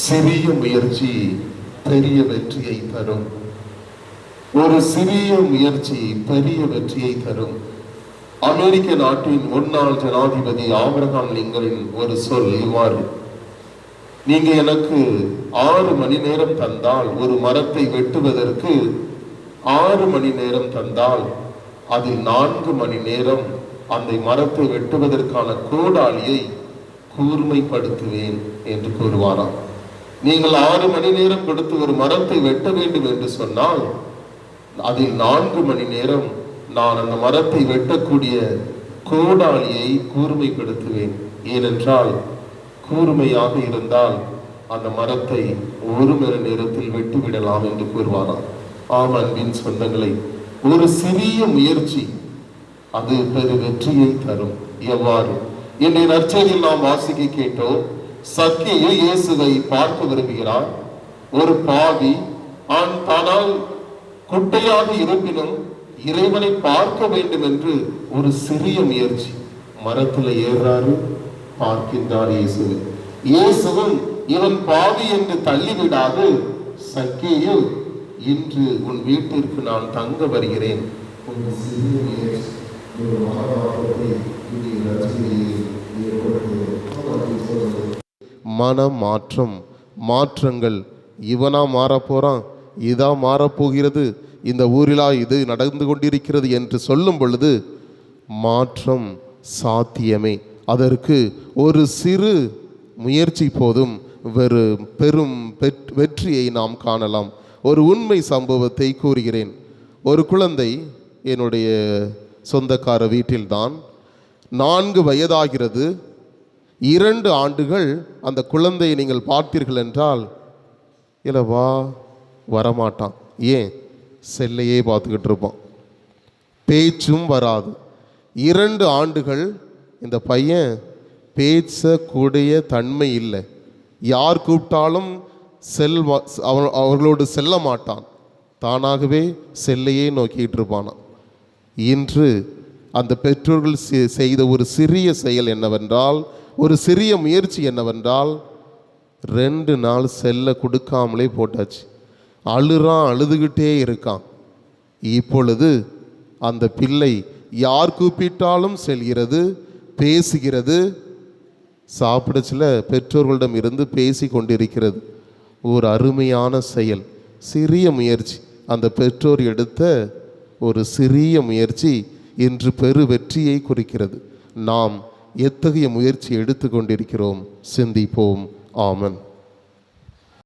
சிறிய முயற்சி பெரிய வெற்றியை தரும். ஒரு சிறிய முயற்சி பெரிய வெற்றியை தரும். அமெரிக்க நாட்டின் முன்னாள் ஜனாதிபதி ஆபிரகாம் லிங்கனின் ஒரு சொல் இவ்வாறு. நீங்க எனக்கு ஆறு மணி நேரம் தந்தால் ஒரு மரத்தை வெட்டுவதற்கு ஆறு மணி நேரம் தந்தால் அதில் நான்கு மணி நேரம் அந்த மரத்தை வெட்டுவதற்கான கோடாளியை கூர்மைப்படுத்துவேன் என்று கூறுவாராம். நீங்கள் ஆறு மணி நேரம் கொடுத்து ஒரு மரத்தை வெட்ட வேண்டும் என்று சொன்னால் அதில் நான்கு மணி நேரம் நான் அந்த மரத்தை வெட்டக்கூடிய கோடாளியை கூர்மைப்படுத்துவேன். ஏனென்றால் கூர்மையாக இருந்தால் அந்த மரத்தை ஒரு மணி நேரத்தில் வெட்டிவிடலாம் என்று கூறுவாராம். ஆம் அன்பின் சொந்தங்களை ஒரு சிறிய முயற்சி அது பெரு வெற்றியை தரும். எவ்வாறு? இன்றைய நற்செய்தியில் நாம் வாசிக்க கேட்டோம். சக்கியு இயேசுவை பார்க்க விரும்புகிறார் ஒரு பாவி ஆண் தானால் குட்டையாக இருப்பினும் இறைவனை பார்க்க வேண்டும் என்று ஒரு சிறிய முயற்சி. மரத்தில் ஏறாரு பார்க்கின்றார் இயேசுவை. இயேசுவும் இவன் பாவி என்று தள்ளிவிடாது சக்கியு இன்று உன் வீட்டிற்கு நான் தங்க வருகிறேன். ஒரு சிறிய முயற்சி ஒரு மகாபாரதத்தை இன்றைய நற்செய்தியில் ஏற்படுத்துகிறது. மன மாற்றம் மாற்றங்கள் இவனா மாறப்போகிறான் இதா மாறப்போகிறது இந்த ஊரிலா இது நடந்து கொண்டிருக்கிறது என்று சொல்லும் பொழுது மாற்றம் சாத்தியமே. அதற்கு ஒரு சிறு முயற்சி போதும் வெறு பெரும் வெற்றியை நாம் காணலாம். ஒரு உண்மை சம்பவத்தை கூறுகிறேன். ஒரு குழந்தை என்னுடைய சொந்தக்கார வீட்டில்தான் நான்கு வயதாகிறது. இரண்டு ஆண்டுகள் அந்த குழந்தையை நீங்கள் பார்த்தீர்கள் என்றால் இல்லை வா வரமாட்டான். ஏன்? செல்லையே பார்த்துக்கிட்டு இருப்பான். பேச்சும் வராது. இரண்டு ஆண்டுகள் இந்த பையன் பேசக்கூடிய தன்மை இல்லை. யார் கூப்பிட்டாலும் செல் அவ- அவர்களோடு செல்ல மாட்டான். தானாகவே செல்லையே நோக்கிட்டு இருப்பானாம். இன்று அந்த பெற்றோர்கள் செ- செய்த ஒரு சிறிய செயல் என்னவென்றால் ஒரு சிறிய முயற்சி என்னவென்றால் ரெண்டு நாள் செல்ல கொடுக்காமலே போட்டாச்சு. அழுறான் அழுதுகிட்டே இருக்கான். இப்பொழுது அந்த பிள்ளை யார் கூப்பிட்டாலும் செல்கிறது பேசுகிறது. சாப்பிடச்சில பெற்றோர்களிடம் இருந்து பேசி கொண்டிருக்கிறது. ஒரு அருமையான செயல் சிறிய முயற்சி. அந்த பெற்றோர் எடுத்த ஒரு சிறிய முயற்சி என்று பெரு வெற்றியை குறிக்கிறது. நாம் எத்தகைய முயற்சி எடுத்து கொண்டிருக்கிறோம்? சிந்திப்போம். ஆமன்.